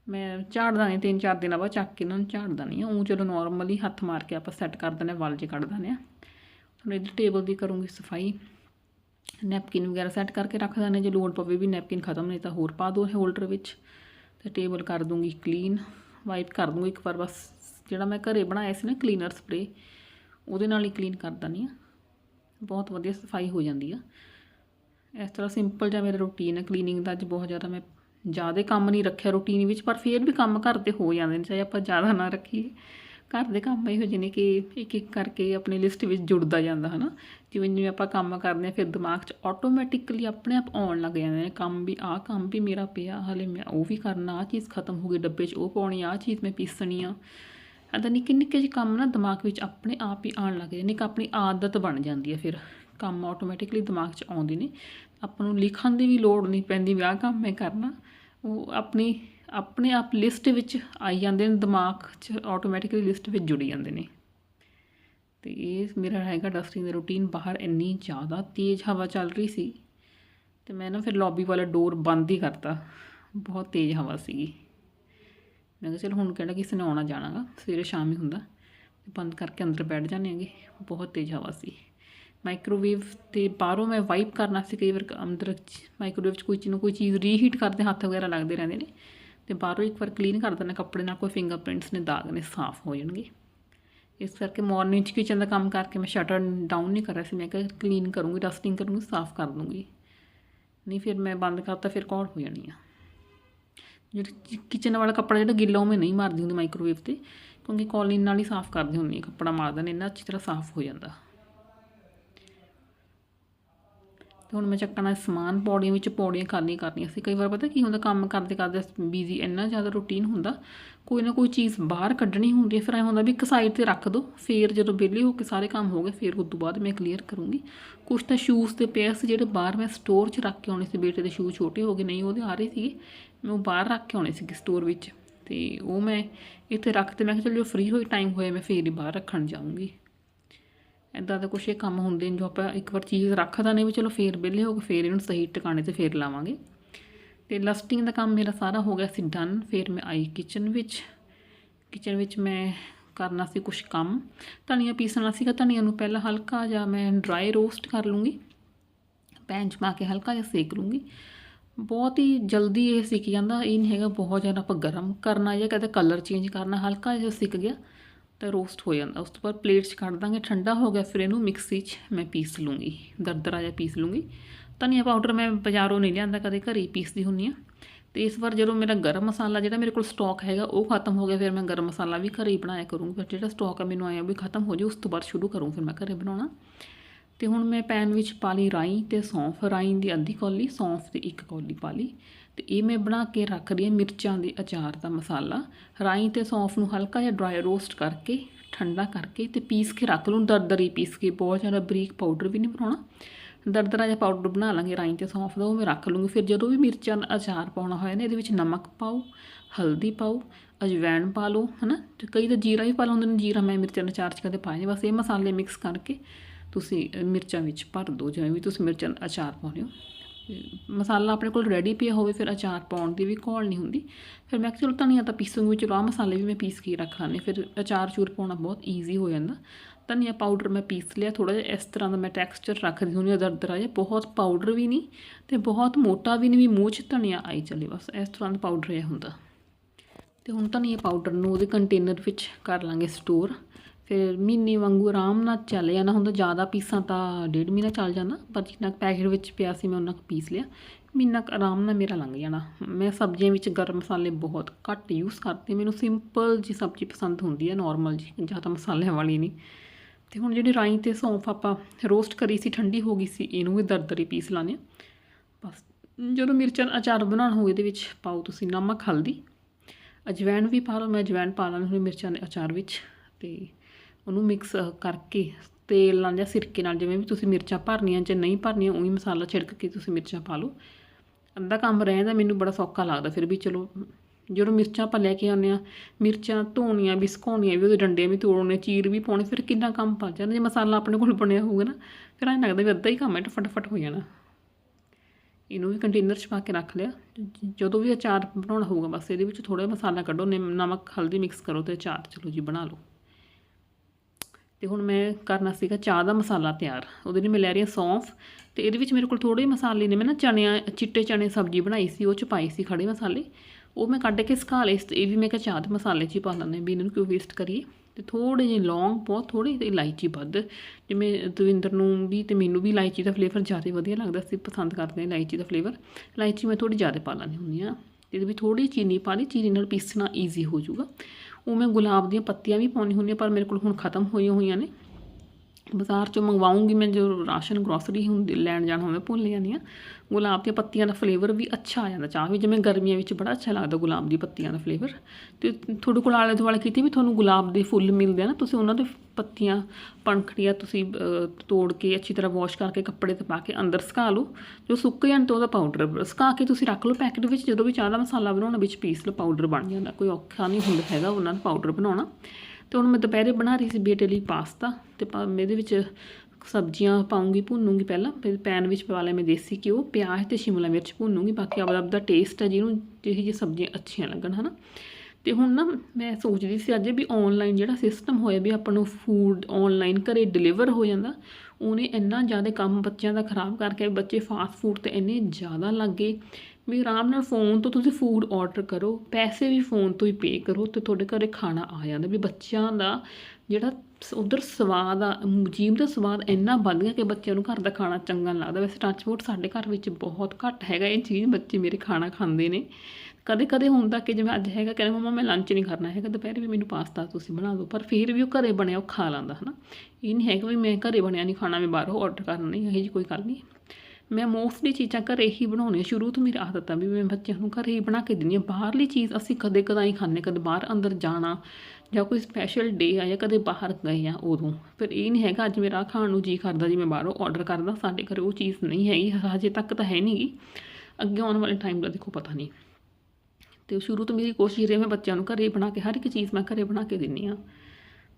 ਮੈਂ ਝਾੜਦਾ ਨਹੀਂ ਤਿੰਨ ਚਾਰ ਦਿਨਾਂ ਬਾਅਦ ਚੱਕ ਕੇ ਇਹਨਾਂ ਨੂੰ ਝਾੜਦਾ ਨਹੀਂ ਉਹ ਚਲੋ ਨਾਰਮਲੀ ਹੱਥ ਮਾਰ ਕੇ ਆਪਾਂ ਸੈੱਟ ਕਰ ਦਿੰਦੇ ਵੱਲ ਜੇ ਕੱਢ ਦਿੰਦੇ ਆ ਹੁਣ ਇਹਦੀ ਟੇਬਲ ਦੀ ਕਰੂੰਗੀ ਸਫ਼ਾਈ। ਨੈਪਕਿਨ ਵਗੈਰਾ ਸੈੱਟ ਕਰਕੇ ਰੱਖ ਦਿੰਦੇ ਜੇ ਲੋੜ ਪਵੇ ਵੀ ਨੈਪਕਿਨ ਖਤਮ, ਨਹੀਂ ਤਾਂ ਹੋਰ ਪਾ ਦੋ ਹੋਲਡਰ ਵਿੱਚ। ਤੇ ਟੇਬਲ ਕਰ ਦੂੰਗੀ ਕਲੀਨ, ਵਾਈਪ ਕਰ ਦੂੰਗੀ ਇੱਕ ਵਾਰ ਬਸ। ਜਿਹੜਾ ਮੈਂ ਘਰੇ ਬਣਾਇਆ ਸੀ ਨਾ ਕਲੀਨਰ ਸਪਰੇ ਉਹਦੇ ਨਾਲ ਹੀ ਕਲੀਨ ਕਰ ਦਿੰਦੀ ਆ ਬਹੁਤ ਵਧੀਆ ਸਫ਼ਾਈ ਹੋ ਜਾਂਦੀ ਆ। ਇਸ ਤਰ੍ਹਾਂ ਸਿੰਪਲ ਜਿਹਾ ਮੇਰਾ ਰੂਟੀਨ ਹੈ ਕਲੀਨਿੰਗ ਦਾ ਅੱਜ ਬਹੁਤ ਜ਼ਿਆਦਾ ਮੈਂ ਜ਼ਿਆਦਾ ਕੰਮ ਨਹੀਂ ਰੱਖਿਆ ਰੂਟੀਨ ਵਿੱਚ, ਪਰ ਫਿਰ ਵੀ ਕੰਮ ਘਰ ਦੇ ਹੋ ਜਾਂਦੇ ਨੇ, ਚਾਹੇ ਆਪਾਂ ਜ਼ਿਆਦਾ ਨਾ ਰੱਖੀਏ। ਘਰ ਦੇ ਕੰਮ ਇਹੋ ਜਿਹੇ ਨੇ ਕਿ ਇੱਕ ਇੱਕ ਕਰਕੇ ਆਪਣੀ ਲਿਸਟ ਵਿੱਚ ਜੁੜਦਾ ਜਾਂਦਾ, ਹਨਾ? ਜਿਵੇਂ ਜਿਵੇਂ ਆਪਾਂ ਕੰਮ ਕਰਦੇ ਆ ਫਿਰ ਦਿਮਾਗ 'ਚ ਆਟੋਮੈਟਿਕਲੀ ਆਪਣੇ ਆਪ ਆਉਣ ਲੱਗ ਜਾਂਦੇ ਨੇ। ਕੰਮ ਵੀ, ਆਹ ਕੰਮ ਵੀ ਮੇਰਾ ਪਿਆ, ਹਲੇ ਮੈਂ ਉਹ ਵੀ ਕਰਨਾ, ਆਹ ਚੀਜ਼ ਖਤਮ ਹੋ ਗਈ, ਡੱਬੇ 'ਚ ਉਹ ਪਾਉਣੀ, ਆਹ ਚੀਜ਼ ਮੈਂ ਪੀਸਣੀ ਆ। ਇੱਦਾਂ ਨਿੱਕੇ ਨਿੱਕੇ ਜਿਹੇ ਕੰਮ ਨਾ ਦਿਮਾਗ ਵਿੱਚ ਆਪਣੇ ਆਪ ਹੀ ਆਉਣ ਲੱਗ ਜਾਂਦੇ ਨੇ, ਇੱਕ ਆਪਣੀ ਆਦਤ ਬਣ ਜਾਂਦੀ ਹੈ ਫਿਰ। ਕੰਮ ਆਟੋਮੈਟਿਕਲੀ ਦਿਮਾਗ 'ਚ ਆਉਂਦੇ ਨੇ। ਆਪਾਂ ਨੂੰ ਲਿਖਣ ਦੀ ਵੀ ਲੋੜ ਨਹੀਂ ਪੈਂਦੀ ਵੀ ਆਹ ਕੰਮ ਮੈਂ ਕਰਨਾ, ਉਹ ਆਪਣੀ ਆਪਣੇ ਆਪ ਲਿਸਟ ਵਿੱਚ ਆਈ ਜਾਂਦੇ ਨੇ, ਦਿਮਾਗ 'ਚ ਆਟੋਮੈਟਿਕਲੀ ਲਿਸਟ ਵਿੱਚ ਜੁੜੀ ਜਾਂਦੇ ਨੇ। ਤੇ ਇਹ ਮੇਰਾ ਹੈਗਾ ਡਸਟਿੰਗ ਦਾ ਰੂਟੀਨ ਬਾਹਰ ਇੰਨੀ ਜ਼ਿਆਦਾ ਤੇਜ਼ ਹਵਾ ਚੱਲ ਰਹੀ ਸੀ ਤੇ ਮੈਂ ਨਾ ਫਿਰ ਲੌਬੀ ਵਾਲਾ ਡੋਰ ਬੰਦ ਹੀ ਕਰਤਾ। ਬਹੁਤ ਤੇਜ਼ ਹਵਾ ਸੀਗੀ। ਮੈਂ ਕਿਹਾ ਚਲ ਹੁਣ ਕਿਹੜਾ ਕਿਸੇ ਨੇ ਆਉਣਾ ਜਾਣਾਗਾ, ਸਵੇਰੇ ਸ਼ਾਮ ਹੀ ਹੁੰਦਾ। ਬੰਦ ਕਰਕੇ ਅੰਦਰ ਬੈਠ ਜਾਂਦੇ ਆਂਗੇ ਬਹੁਤ ਤੇਜ਼ ਹਵਾ ਸੀ। ਮਾਈਕ੍ਰੋਵੇਵ ਤੇ ਬਾਹਰੋਂ ਮੈਂ ਵਾਈਪ ਕਰਨਾ ਸੀ ਕਈ ਵਾਰ, ਅੰਦਰ ਮਾਈਕ੍ਰੋਵੇਵ 'ਚ ਕੋਈ ਚੀਜ਼ ਨੂੰ ਕੋਈ ਚੀਜ਼ ਰੀਹੀਟ ਕਰਦੇ, ਹੱਥ ਵਗੈਰਾ ਲੱਗਦੇ ਰਹਿੰਦੇ ਨੇ। ਤੇ ਬਾਹਰੋਂ ਇੱਕ ਵਾਰ ਕਲੀਨ ਕਰ ਦੇਣਾ, ਕੱਪੜੇ ਨਾਲ ਕੋਈ ਫਿੰਗਰਪ੍ਰਿੰਟਸ ਨੇ ਦਾਗ ਨੇ ਸਾਫ਼ ਹੋ ਜਾਣਗੇ। ਇਸ ਕਰਕੇ ਮਾਰਨਿੰਗ 'ਚ ਕਿਚਨ ਦਾ ਕੰਮ ਕਰਕੇ ਮੈਂ ਸ਼ਟਰ ਡਾਊਨ ਨਹੀਂ ਕਰ ਰਿਹਾ ਸੀ, ਮੈਂ ਕਿਹਾ ਕਲੀਨ ਕਰੂੰਗੀ ਡਸਟਿੰਗ ਕਰੂੰਗੀ, ਸਾਫ਼ ਕਰ ਦੂੰਗੀ। ਨਹੀਂ, ਫਿਰ ਮੈਂ ਬੰਦ ਕਰਤਾ, ਫਿਰ ਕੌੜ ਹੋ ਜਾਣੀ ਆ? ਜਿਹੜੀ ਕਿਚਨ ਵਾਲਾ ਕੱਪੜਾ ਜਿਹੜਾ ਗਿੱਲਾ ਉਹ ਮੈਂ ਨਹੀਂ ਮਾਰਦੀ ਹੁੰਦੀ ਮਾਈਕ੍ਰੋਵੇਵ ਤੇ, ਕਿਉਂਕਿ ਕੌਲੀਨ ਨਾਲ ਹੀ ਸਾਫ਼ ਕਰਦੀ ਹੁੰਦੀ ਹਾਂ, ਕੱਪੜਾ ਮਾਰਦਾ ਨੇ ਇੰਨਾ ਅੱਛੀ ਤਰ੍ਹਾਂ ਸਾਫ਼ ਹੋ ਜਾਂਦਾ। ਤੇ ਹੁਣ ਮੈਂ ਚੱਕਣਾ ਸਮਾਨ ਪੌੜੀਆਂ ਵਿੱਚ ਪੌੜੀਆਂ ਖਾਲੀ ਕਰਨੀਆਂ ਸੀ। ਕਈ ਵਾਰ ਪਤਾ ਕੀ ਹੁੰਦਾ, ਕੰਮ ਕਰਦੇ ਕਰਦੇ ਬੀਜ਼ੀ ਇੰਨਾ ਜ਼ਿਆਦਾ ਰੂਟੀਨ ਹੁੰਦਾ, ਕੋਈ ਨਾ ਕੋਈ ਚੀਜ਼ ਬਾਹਰ ਕੱਢਣੀ ਹੁੰਦੀ ਹੈ, ਫਿਰ ਐ ਹੁੰਦਾ ਵੀ ਇੱਕ ਸਾਈਡ ਤੇ ਰੱਖ ਦੋ, ਫਿਰ ਜਦੋਂ ਵਿਹਲੇ ਹੋ ਕੇ ਸਾਰੇ ਕੰਮ ਹੋ ਗਏ, ਫਿਰ ਉਸ ਤੋਂ ਬਾਅਦ ਮੈਂ ਕਲੀਅਰ ਕਰੂੰਗੀ। ਕੁਝ ਤਾਂ ਸ਼ੂਜ਼ ਤੇ ਪਏ ਸੀ ਜਿਹੜੇ ਬਾਹਰ ਮੈਂ ਸਟੋਰ 'ਚ ਰੱਖ ਕੇ ਆਉਣੇ ਸੀ, ਬੇਟੇ ਦੇ ਸ਼ੂਜ਼ ਛੋਟੇ ਹੋ ਗਏ, ਨਹੀਂ ਉਹਦੇ ਆ ਰਹੇ ਸੀਗੇ, ਮੈਂ ਉਹ ਬਾਹਰ ਰੱਖ ਕੇ ਆਉਣੇ ਸੀ ਸਟੋਰ ਵਿੱਚ। ਤੇ ਉਹ ਮੈਂ ਇੱਥੇ ਰੱਖ ਤੇ ਮੈਂ ਕਿਹਾ ਚਲੋ ਫ੍ਰੀ ਹੋਈ ਟਾਈਮ ਹੋਇਆ ਮੈਂ ਫੇਰ ਹੀ ਬਾਹਰ ਰੱਖਣ ਜਾਊਂਗੀ। ਇਦਾਂ ਦਾ ਕੁਛ ਇਹ ਕੰਮ ਹੁੰਦੇ ਨੇ, ਜੋ ਆਪਾਂ ਇੱਕ ਵਾਰ ਚੀਜ਼ ਰੱਖਦਾ ਨਹੀਂ ਵੀ ਚਲੋ ਫੇਰ ਵਿਹਲੇ ਹੋ ਕੇ ਫੇਰ ਇਹਨੂੰ ਸਹੀ ਟਿਕਾਣੇ ਤੇ ਫੇਰ ਲਾਵਾਂਗੇ। ਤੇ ਲਸਟਿੰਗ ਦਾ ਕੰਮ ਮੇਰਾ ਸਾਰਾ ਹੋ ਗਿਆ ਸੀ ਡਨ ਫਿਰ ਮੈਂ ਆਈ ਕਿਚਨ ਵਿੱਚ। ਕਿਚਨ ਵਿੱਚ ਮੈਂ ਕਰਨਾ ਸੀ ਕੁਝ ਕੰਮ। ਧਨੀਆ ਪੀਸਣਾ ਸੀਗਾ, ਧਨੀਆ ਨੂੰ ਪਹਿਲਾਂ ਹਲਕਾ ਜਿਹਾ ਮੈਂ ਡਰਾਈ ਰੋਸਟ ਕਰ ਲੂੰਗੀ। ਪੈਨ 'ਚ ਪਾ ਕੇ ਹਲਕਾ ਜਿਹਾ ਸੇਕ ਲੂੰਗੀ। ਬਹੁਤ ਹੀ ਜਲਦੀ ਇਹ ਸਿੱਕ ਜਾਂਦਾ, ਇਹ ਨਹੀਂ ਹੈਗਾ ਬਹੁਤ ਜ਼ਿਆਦਾ ਆਪਾਂ ਗਰਮ ਕਰਨਾ ਜਾਂ ਕਦੇ ਕਲਰ ਚੇਂਜ ਕਰਨਾ, ਹਲਕਾ ਜਿਹਾ ਸਿੱਕ ਗਿਆ। ਤਾਂ ਰੋਸਟ ਹੋ ਜਾਂਦਾ। ਉਸ ਤੋਂ ਬਾਅਦ ਪਲੇਟ 'ਚ ਕੱਢ ਦਾਂਗੇ। ਠੰਡਾ ਹੋ ਗਿਆ, ਫਿਰ ਇਹਨੂੰ ਮਿਕਸੀ 'ਚ ਮੈਂ ਪੀਸ ਲੂੰਗੀ। ਦਰਦਰਾ ਜਿਹਾ ਪੀਸ ਲੂੰਗੀ। ਧਨੀਆ ਪਾਊਡਰ ਮੈਂ ਬਾਜ਼ਾਰੋਂ ਨਹੀਂ ਲਿਆਂਦਾ, ਕਦੇ ਘਰੇ ਹੀ ਪੀਸਦੀ ਹੁੰਨੀ ਆ ਤੇ ਇਸ ਵਾਰ ਜਦੋਂ ਮੇਰਾ ਗਰਮ ਮਸਾਲਾ ਜਿਹੜਾ ਮੇਰੇ ਕੋਲ ਸਟਾਕ ਹੈਗਾ, ਉਹ ਖਤਮ ਹੋ ਗਿਆ, ਫਿਰ ਮੈਂ ਗਰਮ ਮਸਾਲਾ ਵੀ ਘਰੇ ਹੀ ਬਣਾਇਆ ਕਰੂੰਗੀ। ਫਿਰ ਜਿਹੜਾ ਸਟਾਕ ਆ, ਮੈਨੂੰ ਆਇਆ ਉਹ ਵੀ ਖਤਮ ਹੋ ਜਾਊ, ਉਸ ਤੋਂ ਬਾਅਦ ਸ਼ੁਰੂ ਕਰੂੰ, ਫਿਰ ਮੈਂ ਘਰੇ ਬਣਾਉਣਾ। ਤੇ ਹੁਣ ਮੈਂ ਪੈਨ ਵਿੱਚ ਪਾ ਲਈ ਰਾਈ ਤੇ ਸੌਂਫ, ਰਾਈ ਦੀ ਅੱਧੀ ਕੌਲੀ, ਸੌਂਫ ਦੀ ਇੱਕ ਕੌਲੀ ਪਾ ਲਈ ਤੇ ਇਹ ਮੈਂ ਬਣਾ ਕੇ ਰੱਖ ਰਹੀ ਹਾਂ ਮਿਰਚਾਂ ਦੇ ਅਚਾਰ ਦਾ ਮਸਾਲਾ। ਰਾਈ ਤੇ ਸੌਂਫ ਨੂੰ ਹਲਕਾ ਜਿਹਾ ਡਰਾਈ ਰੋਸਟ ਕਰਕੇ, ਠੰਡਾ ਕਰਕੇ ਤੇ ਪੀਸ ਕੇ ਰੱਖ ਲੂੰ। ਦਰਦਰੀ ਪੀਸ ਕੇ, ਬਹੁਤ ਜ਼ਿਆਦਾ ਬਰੀਕ ਪਾਊਡਰ ਵੀ ਨਹੀਂ ਬਣਾਉਣਾ। ਦਰਦਰਾ ਜਿਹਾ ਪਾਊਡਰ ਬਣਾ ਲਾਂਗੇ ਰਾਈ ਤੇ ਸੌਂਫ ਦਾ, ਉਹ ਮੈਂ ਰੱਖ ਲੂੰਗੀ। ਫਿਰ ਜਦੋਂ ਵੀ ਮਿਰਚਾਂ ਦਾ ਅਚਾਰ ਪਾਉਣਾ ਹੋਇਆ ਨਾ, ਇਹਦੇ ਵਿੱਚ ਨਮਕ ਪਾਓ, ਹਲਦੀ ਪਾਓ, ਅਜਵੈਣ ਪਾ ਲਓ, ਹਨਾ? ਤੇ ਕਈ ਤਾਂ ਜੀਰਾ ਵੀ ਪਾ ਲੈਂਦੇ ਨੇ, ਜੀਰਾ ਮੈਂ ਮਿਰਚਾਂ ਦਾ ਅਚਾਰ 'ਚ ਕਦੇ ਪਾਇਆ ਨਹੀਂ ਬਸ ਇਹ ਮਸਾਲੇ ਮਿਕਸ ਕਰਕੇ ਤੁਸੀਂ ਮਿਰਚਾਂ ਵਿੱਚ ਭਰ ਦਿਓ ਜਿਵੇਂ ਵੀ ਤੁਸੀਂ ਮਿਰਚਾਂ ਦਾ ਅਚਾਰ ਪਾਉਂਦੇ ਹੋ। ਤੇ ਮਸਾਲਾ ਆਪਣੇ ਕੋਲ ਰੈਡੀ ਪਿਆ ਹੋਵੇ, ਫਿਰ ਅਚਾਰ ਪਾਉਣ ਦੀ ਵੀ ਘੋਲ ਨਹੀਂ ਹੁੰਦੀ। ਫਿਰ ਮੈਂ ਚਲੋ ਧਨੀਆ ਤਾਂ ਪੀਸੂੰਗੀ ਵਿੱਚ ਆਹ ਮਸਾਲੇ ਵੀ ਮੈਂ ਪੀਸ ਕੇ ਰੱਖ ਲਾਂਗੇ ਫਿਰ ਅਚਾਰ ਚੂਰ ਪਾਉਣਾ ਬਹੁਤ ਈਜ਼ੀ ਹੋ ਜਾਂਦਾ। ਧਨੀਆ ਪਾਊਡਰ ਮੈਂ ਪੀਸ ਲਿਆ ਥੋੜਾ ਜਿਹਾ ਇਸ ਤਰ੍ਹਾਂ ਦਾ ਮੈਂ ਟੈਕਸਚਰ ਰੱਖਦੀ ਹੁੰਦੀ ਹਾਂ ਦਰਦਰਾ ਜਿਹਾ ਬਹੁਤ ਪਾਊਡਰ ਵੀ ਨਹੀਂ ਤੇ ਬਹੁਤ ਮੋਟਾ ਵੀ ਨਹੀਂ, ਵੀ ਮੂੰਹ 'ਚ ਧਨੀਆ ਆਈ ਚੱਲੇ, ਬਸ ਇਸ ਤਰ੍ਹਾਂ ਦਾ ਪਾਊਡਰ ਇਹ ਹੁੰਦਾ। ਤੇ ਹੁਣ ਧਨੀਆ ਪਾਊਡਰ ਨੂੰ ਉਹਦੇ ਕੰਟੇਨਰ ਵਿੱਚ ਕਰ ਲਾਂਗੇ ਸਟੋਰ ਫਿਰ ਮਹੀਨੇ ਵਾਂਗੂ ਆਰਾਮ ਨਾਲ ਚੱਲ ਜਾਣਾ ਹੁੰਦਾ, ਜ਼ਿਆਦਾ ਪੀਸਾਂ ਤਾਂ ਡੇਢ ਮਹੀਨਾ ਚੱਲ ਜਾਂਦਾ, ਪਰ ਜਿੰਨਾ ਪੈਕੇਟ ਵਿੱਚ ਪਿਆ ਸੀ ਮੈਂ ਉਹਨਾਂ ਕੁ ਪੀਸ ਲਿਆ। ਮਹੀਨਾ ਕੁ ਆਰਾਮ ਨਾਲ ਮੇਰਾ ਲੰਘ ਜਾਣਾ। ਮੈਂ ਸਬਜ਼ੀਆਂ ਵਿੱਚ ਗਰਮ ਮਸਾਲੇ ਬਹੁਤ ਘੱਟ ਯੂਜ਼ ਕਰਦੀ ਮੈਨੂੰ ਸਿੰਪਲ ਜੀ ਸਬਜ਼ੀ ਪਸੰਦ ਹੁੰਦੀ ਹੈ ਨਾਰਮਲ ਜੀ, ਜ਼ਿਆਦਾ ਮਸਾਲਿਆਂ ਵਾਲੀ ਨਹੀਂ। ਤੇ ਹੁਣ ਜਿਹੜੀ ਰਾਈ ਤੇ ਸੌਂਫ ਆਪਾਂ ਰੋਸਟ ਕਰੀ ਸੀ, ਠੰਡੀ ਹੋ ਗਈ ਸੀ, ਇਹਨੂੰ ਵੀ ਦਰਦਰੀ ਪੀਸ ਲਾਣੇ ਆ। ਬਸ, ਜਦੋਂ ਮਿਰਚਾਂ ਦਾ ਅਚਾਰ ਬਣਾਉਣਾ ਹੋਵੇ ਇਹਦੇ ਵਿੱਚ ਪਾਓ ਤੁਸੀਂ, ਨਮਕ, ਹਲਦੀ। ਅਜਵਾਇਣ ਵੀ ਪਾ ਲਓ, ਮੈਂ ਅਜਵਾਇਣ ਪਾ ਲੈਣੀ ਹੁਣ ਮਿਰਚਾਂ ਦੇ ਅਚਾਰ ਵਿੱਚ। ਤੇ ਉਹਨੂੰ ਮਿਕਸ ਕਰਕੇ ਤੇਲ ਨਾਲ ਜਾਂ ਸਿਰਕੇ ਨਾਲ, ਜਿਵੇਂ ਵੀ ਤੁਸੀਂ ਮਿਰਚਾਂ ਭਰਨੀਆਂ ਜਾਂ ਨਹੀਂ ਭਰਨੀਆਂ, ਉਹੀ ਮਸਾਲਾ ਛਿੜਕ ਕੇ ਤੁਸੀਂ ਮਿਰਚਾਂ ਪਾ ਲਓ। ਅੱਧਾ ਕੰਮ ਰਹਿੰਦਾ, ਮੈਨੂੰ ਬੜਾ ਸੌਖਾ ਲੱਗਦਾ ਫਿਰ ਵੀ ਚਲੋ। ਜਦੋਂ ਮਿਰਚਾਂ ਆਪਾਂ ਲੈ ਕੇ ਆਉਂਦੇ ਆ ਮਿਰਚਾਂ, ਧੋਣੀਆਂ ਵੀ ਸੁਕਾਉਣੀਆਂ ਵੀ ਉਹਦੇ ਡੰਡੇ ਵੀ ਤੋੜਨੇ, ਚੀਰ ਵੀ ਪਾਉਣੇ, ਫਿਰ ਕਿੰਨਾ ਕੰਮ ਪਾ ਜਾਂਦਾ। ਜੇ ਮਸਾਲਾ ਆਪਣੇ ਕੋਲ ਬਣਿਆ ਹੋਊਗਾ ਨਾ, ਫਿਰ ਐਂ ਲੱਗਦਾ ਵੀ ਅੱਧਾ ਹੀ ਕੰਮ ਹੈ, ਫਟਾਫਟ ਹੋ ਜਾਣਾ। ਇਹਨੂੰ ਵੀ ਕੰਟੇਨਰ 'ਚ ਪਾ ਕੇ ਰੱਖ ਲਿਆ। ਜਦੋਂ ਵੀ ਅਚਾਰ ਬਣਾਉਣਾ ਹੋਊਗਾ, ਬਸ ਇਹਦੇ ਵਿੱਚ ਥੋੜਾ ਮਸਾਲਾ ਕੱਢੋ ਨਿੰਮ ਨਮਕ, ਹਲਦੀ ਮਿਕਸ ਕਰੋ ਤੇ ਅਚਾਰ ਚਲੋ ਜੀ ਬਣਾ ਲਓ। ਤੇ ਹੁਣ ਮੈਂ ਕਰਨਾ ਸੀਗਾ ਚਾਹ ਦਾ ਮਸਾਲਾ ਤਿਆਰ। ਉਹਦੇ ਲਈ ਮੈਂ ਲੈ ਰਹੀ ਹਾਂ ਸੌਂਫ ਤੇ ਇਹਦੇ ਵਿੱਚ ਮੇਰੇ ਕੋਲ ਥੋੜੇ ਮਸਾਲੇ ਨੇ। ਮੈਂ ਨਾ ਚਣਿਆਂ ਚਿੱਟੇ ਚਣੇ ਸਬਜ਼ੀ ਬਣਾਈ ਸੀ, ਉਹ ਚ ਪਾਈ ਸੀ ਖੜੇ ਮਸਾਲੇ। ਉਹ ਮੈਂ ਕੱਢ ਕੇ ਸੁਕਾ ਲਏ ਇਹ ਵੀ ਮੈਂ ਕਿਹਾ ਚਾਹ ਦੇ ਮਸਾਲੇ 'ਚ ਹੀ ਪਾ ਲੈਂਦੇ ਵੀ ਇਹਨਾਂ ਨੂੰ ਕਿਉਂ ਵੇਸਟ ਕਰੀਏ। ਤੇ ਥੋੜੇ ਜਿਹੇ ਲੌਂਗ ਬਹੁਤ ਥੋੜੀ ਤੇ ਇਲਾਇਚੀ ਵੱਧ। ਜਿਵੇਂ ਦਵਿੰਦਰ ਨੂੰ ਵੀ ਤੇ ਮੈਨੂੰ ਵੀ ਇਲਾਇਚੀ ਦਾ ਫਲੇਵਰ ਜ਼ਿਆਦਾ ਵਧੀਆ ਲੱਗਦਾ ਸੀ, ਪਸੰਦ ਕਰਦੇ ਹਾਂ ਇਲਾਇਚੀ ਦਾ ਫਲੇਵਰ ਇਲਾਇਚੀ ਮੈਂ ਥੋੜੀ ਜ਼ਿਆਦਾ ਪਾ ਲੈਂਦੀ ਹੁੰਦੀ ਆ ਇਹਦੇ ਵਿੱਚ ਥੋੜੀ ਚੀਨੀ ਪਾ ਲਈ, ਚੀਨੀ ਨਾਲ ਪੀਸਣਾ ਈਜ਼ੀ ਹੋ ਜਾਊਗਾ। ਉਹ ਮੈਂ ਗੁਲਾਬ ਦੀਆਂ ਪੱਤੀਆਂ ਵੀ ਪਾਉਣੀ ਹੁੰਦੀਆਂ ਪਰ ਮੇਰੇ ਕੋਲ ਹੁਣ ਖਤਮ ਹੋਈਆਂ ਹੋਈਆਂ ਨੇ। ਬਾਜ਼ਾਰ ਚੋਂ ਮੰਗਵਾਉਂਗੀ ਮੈਂ, ਜੋ ਰਾਸ਼ਨ ਗਰੋਸਰੀ ਹੁੰਦੀ, ਲੈਣ ਜਾਣਾ ਹੋਵੇ ਭੁੱਲ ਜਾਂਦੀ ਗੁਲਾਬ ਦੀਆਂ ਪੱਤੀਆਂ ਦਾ ਫਲੇਵਰ ਵੀ ਅੱਛਾ ਆ ਜਾਂਦਾ ਚਾਹ ਵੀ ਜਿਵੇਂ ਗਰਮੀਆਂ ਵਿੱਚ ਬੜਾ ਅੱਛਾ ਲੱਗਦਾ ਗੁਲਾਬ ਦੀ ਪੱਤੀਆਂ ਦਾ ਫਲੇਵਰ ਤੇ ਤੁਹਾਡੇ ਕੋਲ ਆਲੇ ਦੁਆਲੇ ਕਿਤੇ ਵੀ ਤੁਹਾਨੂੰ ਗੁਲਾਬ ਦੇ ਫੁੱਲ ਮਿਲਦੇ ਆ ਨਾ, ਤੁਸੀਂ ਉਹਨਾਂ ਦੇ ਪੱਤੀਆਂ ਪਣਖੜੀਆਂ ਤੁਸੀਂ ਤੋੜ ਕੇ ਅੱਛੀ ਤਰ੍ਹਾਂ ਵਾਸ਼ ਕਰਕੇ ਕੱਪੜੇ ਤੇ ਪਾ ਕੇ ਅੰਦਰ ਸੁਕਾ ਲਓ। ਜੋ ਸੁੱਕ ਜਾਣ ਤੋਂ ਉਹਦਾ ਪਾਊਡਰ ਸੁਕਾ ਕੇ ਤੁਸੀਂ ਰੱਖ ਲਓ ਪੈਕਟ ਵਿੱਚ, ਜਦੋਂ ਵੀ ਚਾਹ ਦਾ ਮਸਾਲਾ ਬਣਾਉਣਾ ਵਿੱਚ ਪੀਸ ਲਓ ਪਾਊਡਰ ਬਣ ਜਾਂਦਾ। ਕੋਈ ਔਖਾ ਨਹੀਂ ਹੁੰਦਾ ਹੈਗਾ ਉਹਨਾਂ ਦਾ ਪਾਊਡਰ ਬਣਾਉਣਾ। ਤੇ ਹੁਣ ਮੈਂ ਦੁਪਹਿਰੇ ਬਣਾ ਰਹੀ ਸੀ ਬੇਟੇ ਲਈ ਪਾਸਤਾ ਤੇ ਪਾ- ਮੈਂ ਇਹਦੇ ਵਿੱਚ ਸਬਜ਼ੀਆਂ ਪਾਉਂਗੀ, ਭੁੰਨੂਗੀ ਪਹਿਲਾਂ, ਫਿਰ ਪੈਨ ਵਿੱਚ ਪਾ ਲਿਆ ਮੈਂ ਦੇਸੀ ਘਿਓ, ਪਿਆਜ਼ ਤੇ ਸ਼ਿਮਲਾ ਮਿਰਚ ਭੁੰਨੂਗੀ, ਬਾਕੀ ਆਪਦਾ ਆਪਦਾ ਟੇਸਟ ਹੈ ਜਿਹਨੂੰ ਜਿਹੀ ਜਿਹੀ ਸਬਜ਼ੀਆਂ ਅੱਛੀਆਂ ਲੱਗਣ, ਹਨਾ? ਤੇ ਹੁਣ ਨਾ ਮੈਂ ਸੋਚਦੀ ਸੀ ਅੱਜ ਵੀ ਆਨਲਾਈਨ ਜਿਹੜਾ ਸਿਸਟਮ ਹੋਇਆ ਵੀ ਆਪਾਂ ਨੂੰ ਫੂਡ ਆਨਲਾਈਨ ਘਰੇ ਡਿਲੀਵਰ ਹੋ ਜਾਂਦਾ, ਉਹਨੇ ਇੰਨਾ ਜ਼ਿਆਦਾ ਕੰਮ ਬੱਚਿਆਂ ਦਾ ਖਰਾਬ ਕਰਕੇ ਬੱਚੇ ਫਾਸਟ ਫੂਡ ਤੇ ਇੰਨੇ ਜ਼ਿਆਦਾ ਲੱਗ ਗਏ ਵੀ ਆਰਾਮ ਨਾਲ ਫੋਨ ਤੋਂ ਤੁਸੀਂ ਫੂਡ ਆਰਡਰ ਕਰੋ, ਪੈਸੇ ਵੀ ਫੋਨ ਤੋਂ ਹੀ ਪੇ ਕਰੋ ਤੇ ਤੁਹਾਡੇ ਘਰੇ ਖਾਣਾ ਆ ਜਾਂਦਾ। ਵੀ ਬੱਚਿਆਂ ਦਾ ਜਿਹੜਾ ਉਧਰ ਸਵਾਦ ਆ ਜੀਭ ਦਾ ਸਵਾਦ ਇੰਨਾ ਵੱਧ ਗਿਆ ਕਿ ਬੱਚਿਆਂ ਨੂੰ ਘਰ ਦਾ ਖਾਣਾ ਚੰਗਾ ਨਹੀਂ ਲੱਗਦਾ। ਵੈਸੇ ਟੱਚਵੁੱਡ ਸਾਡੇ ਘਰ ਵਿੱਚ ਬਹੁਤ ਘੱਟ ਹੈਗਾ ਇਹ ਚੀਜ਼, ਬੱਚੇ ਮੇਰੇ ਖਾਣਾ ਖਾਂਦੇ ਨੇ। ਕਦੇ ਕਦੇ ਹੁੰਦਾ ਕਿ ਜਿਵੇਂ ਅੱਜ ਹੈਗਾ, ਕਹਿੰਦਾ ਮਮਾ ਮੈਂ ਲੰਚ ਨਹੀਂ ਕਰਨਾ ਹੈਗਾ, ਦੁਪਹਿਰ ਵੀ ਮੈਨੂੰ ਪਾਸਤਾ ਤੁਸੀਂ ਬਣਾ ਦਿਓ, ਪਰ ਫਿਰ ਵੀ ਉਹ ਘਰੇ ਬਣਿਆ, ਉਹ ਖਾ ਲੈਂਦਾ, ਹਨਾ। ਇਹ ਨਹੀਂ ਹੈਗਾ ਵੀ ਮੈਂ ਘਰੇ ਬਣਿਆ ਨਹੀਂ ਖਾਣਾ, ਮੈਂ ਬਾਹਰੋਂ ਆਰਡਰ ਕਰਨਾ, ਨਹੀਂ, ਇਹ ਜੀ ਕੋਈ ਗੱਲ ਨਹੀਂ ਮੈਂ ਮੋਸਟਲੀ ਚੀਜ਼ਾਂ ਘਰੇ ਹੀ ਬਣਾਉਣੀਆਂ ਸ਼ੁਰੂ ਤੋਂ ਮੇਰੀ ਆਦਤ ਆ ਵੀ ਮੈਂ ਬੱਚਿਆਂ ਨੂੰ ਘਰੇ ਹੀ ਬਣਾ ਕੇ ਦਿੰਦੀ ਹਾਂ। ਬਾਹਰਲੀ ਚੀਜ਼ ਅਸੀਂ ਕਦੇ ਕਦਾਈ ਖਾਂਦੇ, ਕਦੇ ਬਾਹਰ ਅੰਦਰ ਜਾਣਾ ਜਾਂ ਕੋਈ ਸਪੈਸ਼ਲ ਡੇ ਆ ਜਾਂ ਕਦੇ ਬਾਹਰ ਗਏ ਆ ਉਦੋਂ। ਫਿਰ ਇਹ ਨਹੀਂ ਹੈਗਾ, ਅੱਜ ਮੇਰਾ ਖਾਣ ਨੂੰ ਜੀ ਕਰਦਾ ਜੀ ਮੈਂ ਬਾਹਰੋਂ ਆਰਡਰ ਕਰਦਾ, ਸਾਡੇ ਘਰੇ ਉਹ ਚੀਜ਼ ਨਹੀਂ ਹੈਗੀ ਹਜੇ ਤੱਕ ਤਾਂ ਹੈ ਨਹੀਂਗੀ ਅੱਗੇ ਆਉਣ ਵਾਲੇ ਟਾਈਮ ਦਾ ਦੇਖੋ ਪਤਾ ਨਹੀਂ। ਤੇ ਸ਼ੁਰੂ ਤੋਂ ਮੇਰੀ ਕੋਸ਼ਿਸ਼ ਰਹੀ ਮੈਂ ਬੱਚਿਆਂ ਨੂੰ ਘਰੇ ਬਣਾ ਕੇ, ਹਰ ਇੱਕ ਚੀਜ਼ ਮੈਂ ਘਰੇ ਬਣਾ ਕੇ ਦਿੰਨੀ ਆ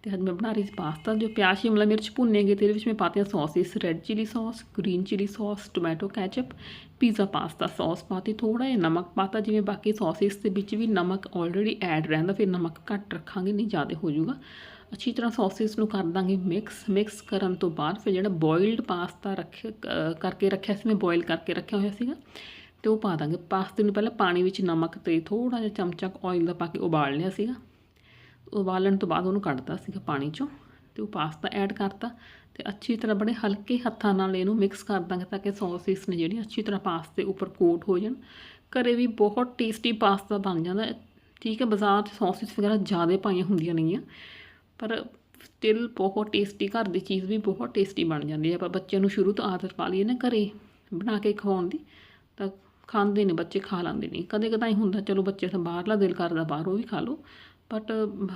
ਤੇ ਅੱਜ ਮੈਂ ਬਣਾ ਰਹੀ ਸੀ ਪਾਸਤਾ, ਜੋ ਪਿਆਜ਼, ਸ਼ਿਮਲਾ ਮਿਰਚ ਭੁੰਨੇ ਗਏ ਤੇ ਇਹਦੇ ਵਿੱਚ ਮੈਂ ਪਾਤੀਆਂ sauces red chilli sauce green chilli sauce tomato ketchup pizza pasta sauce ਪਾਤੀ ਥੋੜਾ ਜਿਹਾ ਨਮਕ ਪਾਤਾ, ਜਿਵੇਂ ਬਾਕੀ ਸੌਸਿਸ ਦੇ ਵਿੱਚ ਵੀ ਨਮਕ ਆਲਰੇਡੀ ਐਡ ਰਹਿੰਦਾ, ਫਿਰ ਨਮਕ ਘੱਟ ਰੱਖਾਂਗੇ, ਨਹੀਂ ਜ਼ਿਆਦਾ ਹੋ ਜਾਊਗਾ। ਅੱਛੀ ਤਰ੍ਹਾਂ ਸੌਸਿਸ ਨੂੰ ਕਰ ਦਾਂਗੇ ਮਿਕਸ ਮਿਕਸ ਕਰਨ ਤੋਂ ਬਾਅਦ ਫਿਰ ਜਿਹੜਾ ਬੋਇਲਡ ਪਾਸਤਾ ਰੱਖ ਕਰਕੇ ਰੱਖਿਆ ਸੀ, ਮੈਂ ਬੋਇਲ ਕਰਕੇ ਰੱਖਿਆ ਹੋਇਆ ਸੀਗਾ, ਤੇ ਉਹ ਪਾ ਦਾਂਗੇ। ਪਾਸਤੇ ਨੂੰ ਪਹਿਲਾਂ ਪਾਣੀ ਵਿੱਚ ਨਮਕ ਤੇ ਥੋੜਾ ਜਿਹਾ ਚਮਚਾ ਆਇਲ ਦਾ ਪਾ ਕੇ ਉਬਾਲ ਲਿਆ ਸੀਗਾ। ਉਬਾਲਣ ਤੋਂ ਬਾਅਦ ਉਹਨੂੰ ਕੱਢਤਾ ਸੀਗਾ ਪਾਣੀ ਚੋਂ ਤੇ ਉਹ ਪਾਸਤਾ ਐਡ ਕਰਤਾ ਤੇ ਅੱਛੀ ਤਰ੍ਹਾਂ ਬੜੇ ਹਲਕੇ ਹੱਥਾਂ ਨਾਲ ਇਹਨੂੰ ਮਿਕਸ ਕਰ ਦਾਂਗੇ ਤਾਂ ਕਿ ਸੌਸਿਸ ਨੇ ਜਿਹੜੀ ਅੱਛੀ ਤਰ੍ਹਾਂ ਪਾਸਤੇ ਉੱਪਰ ਕੋਟ ਹੋ ਜਾਣ। ਘਰੇ ਵੀ ਬਹੁਤ ਟੇਸਟੀ ਪਾਸਤਾ ਬਣ ਜਾਂਦਾ। ਠੀਕ ਹੈ, ਬਾਜ਼ਾਰ 'ਚ ਸੌਸਿਸ ਵਗੈਰਾ ਜ਼ਿਆਦਾ ਪਾਈਆਂ ਹੁੰਦੀਆਂ ਨਹੀਂ ਆ ਪਰ ਸਟਿਲ ਬਹੁਤ ਟੇਸਟੀ ਘਰ ਦੀ ਚੀਜ਼ ਵੀ ਬਹੁਤ ਟੇਸਟੀ ਬਣ ਜਾਂਦੀ ਹੈ। ਆਪਾਂ ਬੱਚਿਆਂ ਨੂੰ ਸ਼ੁਰੂ ਤੋਂ ਆਦਤ ਪਾ ਲਈਏ ਨਾ ਘਰੇ ਬਣਾ ਕੇ ਖਵਾਉਣ ਦੀ, ਤਾਂ ਖਾਂਦੇ ਨੇ ਬੱਚੇ, ਖਾ ਲੈਂਦੇ ਨੇ। ਕਦੇ ਕਦਾਈ ਹੁੰਦਾ, ਚਲੋ ਬੱਚੇ ਤਾਂ ਬਾਹਰਲਾ ਦਿਲ ਕਰਦਾ, ਬਾਹਰੋਂ ਵੀ ਖਾ ਲਓ। ਬਟ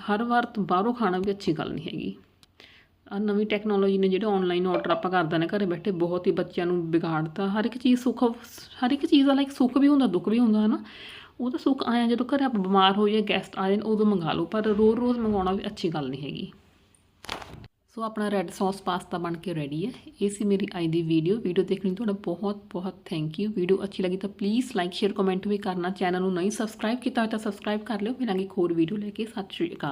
ਹਰ ਵਾਰ ਬਾਹਰੋਂ ਖਾਣਾ ਵੀ ਅੱਛੀ ਗੱਲ ਨਹੀਂ ਹੈਗੀ। ਆ ਨਵੀਂ ਟੈਕਨੋਲੋਜੀ ਨੇ ਜਿਹੜੇ ਆਨਲਾਈਨ ਆਰਡਰ ਆਪਾਂ ਕਰਦੇ ਨੇ, ਘਰੇ ਬੈਠੇ ਬਹੁਤ ਹੀ ਬੱਚਿਆਂ ਨੂੰ ਵਿਗਾੜਤਾ। ਹਰ ਇੱਕ ਚੀਜ਼ ਸੁੱਖ, ਹਰ ਇੱਕ ਚੀਜ਼ ਦਾ ਲਾਈਕ ਸੁੱਖ ਵੀ ਹੁੰਦਾ, ਦੁੱਖ ਵੀ ਹੁੰਦਾ ਹੈ ਨਾ ਉਹ ਤਾਂ ਸੁੱਖ ਆਇਆ ਜਦੋਂ ਘਰੇ ਆਪਾਂ ਬਿਮਾਰ ਹੋ ਜਾਂ ਗੈਸਟ ਆ ਜਾਣ, ਉਦੋਂ ਮੰਗਾ ਲਓ। ਪਰ ਰੋਜ਼ ਰੋਜ਼ ਮੰਗਾਉਣਾ ਵੀ ਅੱਛੀ ਗੱਲ ਨਹੀਂ ਹੈਗੀ। ਸੋ ਆਪਣਾ ਰੈੱਡ ਸੌਸ ਪਾਸਤਾ ਬਣ ਕੇ ਰੈਡੀ ਹੈ। ਇਹ ਸੀ ਮੇਰੀ ਅੱਜ ਦੀ ਵੀਡੀਓ ਵੀਡੀਓ ਦੇਖਣ ਲਈ ਤੁਹਾਡਾ ਬਹੁਤ ਬਹੁਤ ਥੈਂਕ ਯੂ ਵੀਡੀਓ ਅੱਛੀ ਲੱਗੀ ਤਾਂ ਪਲੀਜ਼ ਲਾਈਕ ਸ਼ੇਅਰ ਕਮੈਂਟ ਵੀ ਕਰਨਾ। ਚੈਨਲ ਨੂੰ ਨਹੀਂ ਸਬਸਕ੍ਰਾਈਬ ਕੀਤਾ ਹੋਇਆ ਤਾਂ ਸਬਸਕ੍ਰਾਈਬ ਕਰ ਲਿਓ। ਮਿਲਾਂਗੇ ਇੱਕ ਹੋਰ ਵੀਡੀਓ ਲੈ ਕੇ। ਸਤਿ ਸ਼੍ਰੀ ਅਕਾਲ।